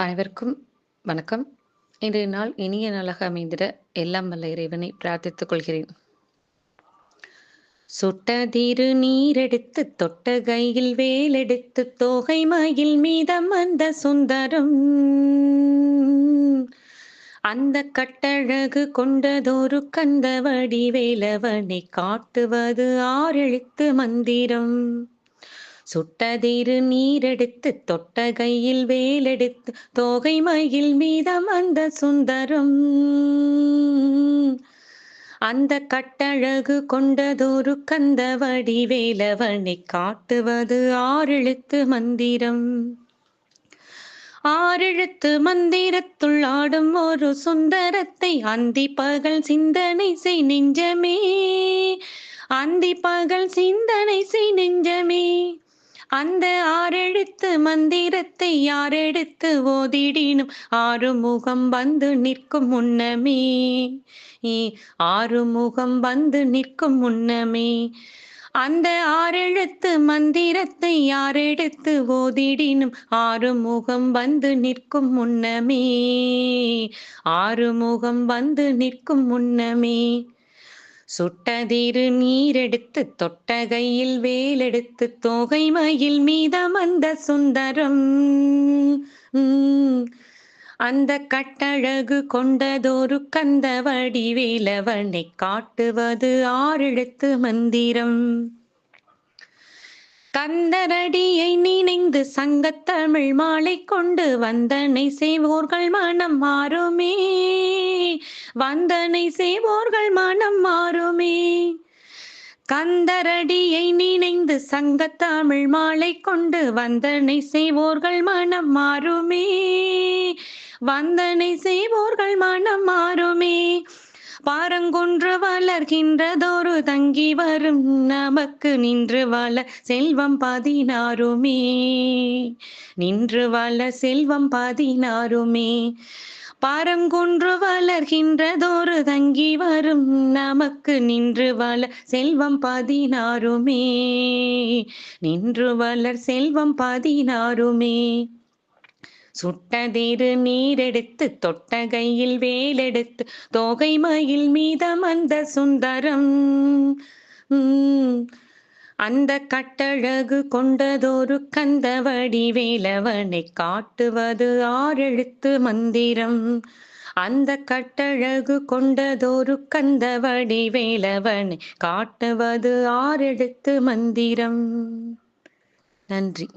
அனைவருக்கும் வணக்கம். இன்றைய நாள் இனிய நாளாக அமைந்திட எல்லாம் வல்ல இறைவனை பிரார்த்தித்துக் கொள்கிறேன். சுட்டதிரு நீரெடுத்து தொட்ட கையில் வேலெடுத்து தோகை மயில் மீதம் அந்த சுந்தரம் அந்த கட்டழகு கொண்டதொரு கந்த வடிவேலவனை காட்டுவது ஆறெழுத்து மந்திரம் சுட்டதிரு நீரெடுத்து தொட்ட கையில் வேலெடுத்து தோகை மயில் மீதம் அந்த சுந்தரம். அந்த கட்டழகு கொண்டதொரு கந்த வடிவேலவனை காட்டுவது ஆறெழுத்து மந்திரம். ஆறெழுத்து மந்திரத்துள் ஆடும் ஒரு சுந்தரத்தை அந்தி பகல் சிந்தனை செய் நெஞ்சமே. அந்தி பகல் சிந்தனை செய் நெஞ்சமே. அந்த ஆறெழுத்து மந்திரத்தை யாரெடுத்து ஓதிடினும்? ஆறுமுகம் வந்து நிற்கும் முன்னமே. ஆறுமுகம் வந்து நிற்கும் முன்னமே. அந்த ஆறெழுத்து மந்திரத்தை யாரெடுத்து ஓதிடினும்? ஆறுமுகம் வந்து நிற்கும் முன்னமே. ஆறுமுகம் வந்து நிற்கும் முன்னமே. சுட்டதிரு நீரெடுத்து தொட்ட கையில் வேலெடுத்து தோகை மயில் மீதம் அந்த சுந்தரம் அந்த கட்டழகு கொண்டதொரு கந்த வடிவேலவனை காட்டுவது ஆறெழுத்து மந்திரம். கந்தரடியை நினைந்து சங்கத்தமிழ் மாலை கொண்டு வந்தனை செய்வோர்கள் மனம் மாறுமே. வந்தனை செய்வோர்கள் மனம் கந்தரடியை நினைந்து சங்கத்தமிழ் மாலை கொண்டு வந்தனை செய்வோர்கள் மனம் மாறுமே. வந்தனை செய்வோர்கள் மனம் மாறுமே. பாரங்குன்று வளர்கின்றதொரு தங்கி வரும் நமக்கு நின்று வள செல்வம் பதினாறுமே நின்று வள செல்வம் பதினாறுமே பாரங்குன்று வளர்கின்றதொரு தங்கி வரும் நமக்கு நின்று வளர் செல்வம் பதினாறுமே. நின்று வளர் செல்வம் பதினாறுமே. சுட்டதிரு நீரெடுத்து தொட்ட கையில் வேலெடுத்து தோகை மயில் மீதம் அந்த சுந்தரம் அந்த கட்டழகு கொண்டதொரு கந்த வடிவேலவனை காட்டுவது ஆறெழுத்து மந்திரம். அந்த கட்டழகு கொண்டதொரு கந்த வடிவேலவனை காட்டுவது ஆறெழுத்து மந்திரம். நன்றி.